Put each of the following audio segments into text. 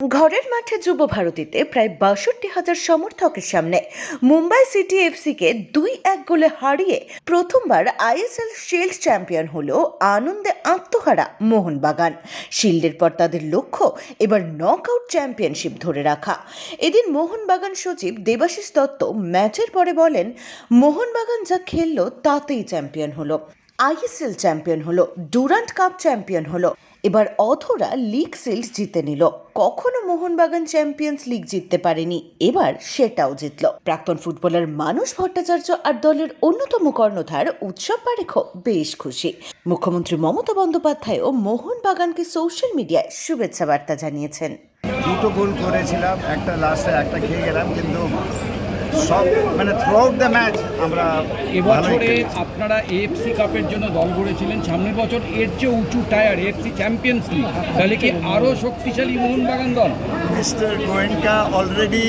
ঘরের মাঠে যুব ভারতীতে প্রায় বাষট্টি হাজার সমর্থকের সামনে মুম্বাই সিটি এফসিকে দুই এক গোলে হারিয়ে প্রথমবার আইএসএল শিল্ড চ্যাম্পিয়ন হল আনন্দে আত্মহারা মোহনবাগান। শিল্ডের পর তাদের লক্ষ্য এবার নকআউট চ্যাম্পিয়নশিপ ধরে রাখা। এদিন মোহনবাগান সচিব দেবাশিস দত্ত ম্যাচের পরে বলেন, মোহনবাগান যা খেললো তাতেই চ্যাম্পিয়ন হলো। আইএসএল চ্যাম্পিয়ন হলো, ডুরান্ট কাপ চ্যাম্পিয়ন হলো। এবার অথরা লিগ সিল্ড জিতে নিল। কখনো মোহনবাগান চ্যাম্পিয়ন্স লিগ জিততে পারেনি, এবার সেটাও জিতল। প্রাক্তন ফুটবলার মানুষ ভট্টাচার্য আর দলের অন্যতম কর্ণধার উৎসব পারেখ বেশ খুশি। মুখ্যমন্ত্রী মমতা বন্দ্যোপাধ্যায়ও মোহনবাগানকে সোশ্যাল মিডিয়ায় শুভেচ্ছা বার্তা জানিয়েছেন। দুটো গোল করেছিলাম, একটা লাস্টে একটা খেয়ে গেলাম, কিন্তু সব মানে থ্রু আউট দ্য ম্যাচ আমরা এবছরে। আপনারা এএফসি কাপের জন্য দল গড়েছিলেন। সামনের বছর এর চেয়ে উঁচু টায়ার এএফসি চ্যাম্পিয়ন্স লিগ তাহলে কি আরও শক্তিশালী মোহনবাগান দল? মিস্টার গোয়েঙ্কা অলরেডি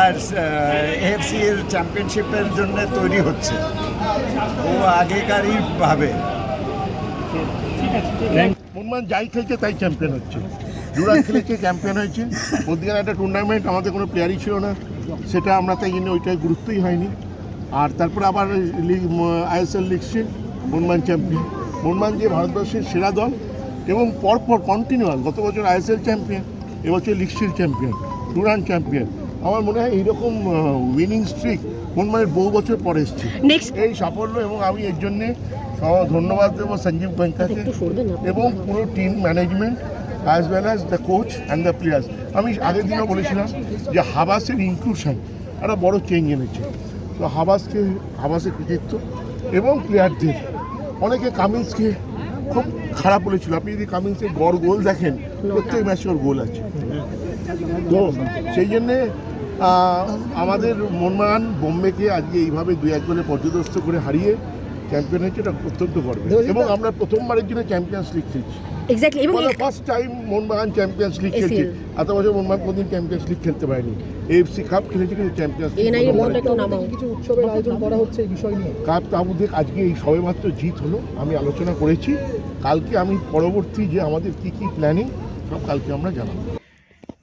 আর এএফসি এর চ্যাম্পিয়নশিপের জন্য তৈরি হচ্ছে। ও আগেকারই ভাবে। মোহনবাগান যাই খেলছে তাই চ্যাম্পিয়ন হচ্ছে। ডুরান খেলেছে চ্যাম্পিয়ন হয়েছে। মধ্যখানে একটা টুর্নামেন্ট আমাদের কোনো প্লেয়ারই ছিল না। সেটা আমরা তাই জন্য ওইটায় গুরুত্বই হয়নি। আর তারপরে আবার লিগ আইএসএল লিগ লিগসে মোহনবাগান চ্যাম্পিয়ন। মোহনবাগান যে ভারতবর্ষের সেরা দল এবং পরপর কন্টিনিউয়াস গত বছর আইএসএল চ্যাম্পিয়ন এবছর লিগসির চ্যাম্পিয়ন টুরান চ্যাম্পিয়ন। আমার মনে হয় এইরকম উইনিং স্ট্রিক মোহনবাগানের বহু বছর পরে এসছে। এই সাফল্য এবং আমি এর জন্যে ধন্যবাদ দেবো সঞ্জীব গোয়েঙ্কাকে এবং পুরো team management as well as the coach and the players আমি আগের দিনও বলেছিলাম যে হাবাসের ইনক্লুশন একটা বড় চেঞ্জ এনেছে। তো হাবাসকে, হাবাসের কৃতিত্ব এবং প্লেয়ারদের অনেকে কামিন্সকে খুব খারাপ বলেছিল। আপনি যদি কামিন্সের গড় গোল দেখেন, প্রত্যেক ম্যাচে ওর গোল আছে। তো সেই জন্যে আমাদের মনমান বোম্বেকে আজকে এইভাবে দুই এক গোলে পর্যদস্ত করে হারিয়ে চ্যাম্পিয়ন হয়েছে এটা অত্যন্ত গর্বের। এবং আমরা প্রথমবারের জন্য চ্যাম্পিয়ন্স লিগ খেলছি। এক্স্যাক্টলি এবং first time Mohun Bagan champions league খেলছে। এত বছর মোহনবাগান কোনদিন চ্যাম্পিয়ন্স লিগ খেলতে পারেনি। এএফসি কাপ খেলেছে কিন্তু চ্যাম্পিয়ন্স কিছু উৎসবের আয়োজন করা হচ্ছে এই বিষয় নিয়ে। কাপ তাবুদের আজকে এই সবেমাত্র জিত হলো আমি আলোচনা করেছি। কালকে আমি পরবর্তী যে আমাদের কি কি প্ল্যানিং সব কালকে আমরা জানাব।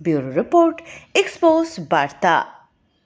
ব্যুরো রিপোর্ট এক্সপোজ বার্তা।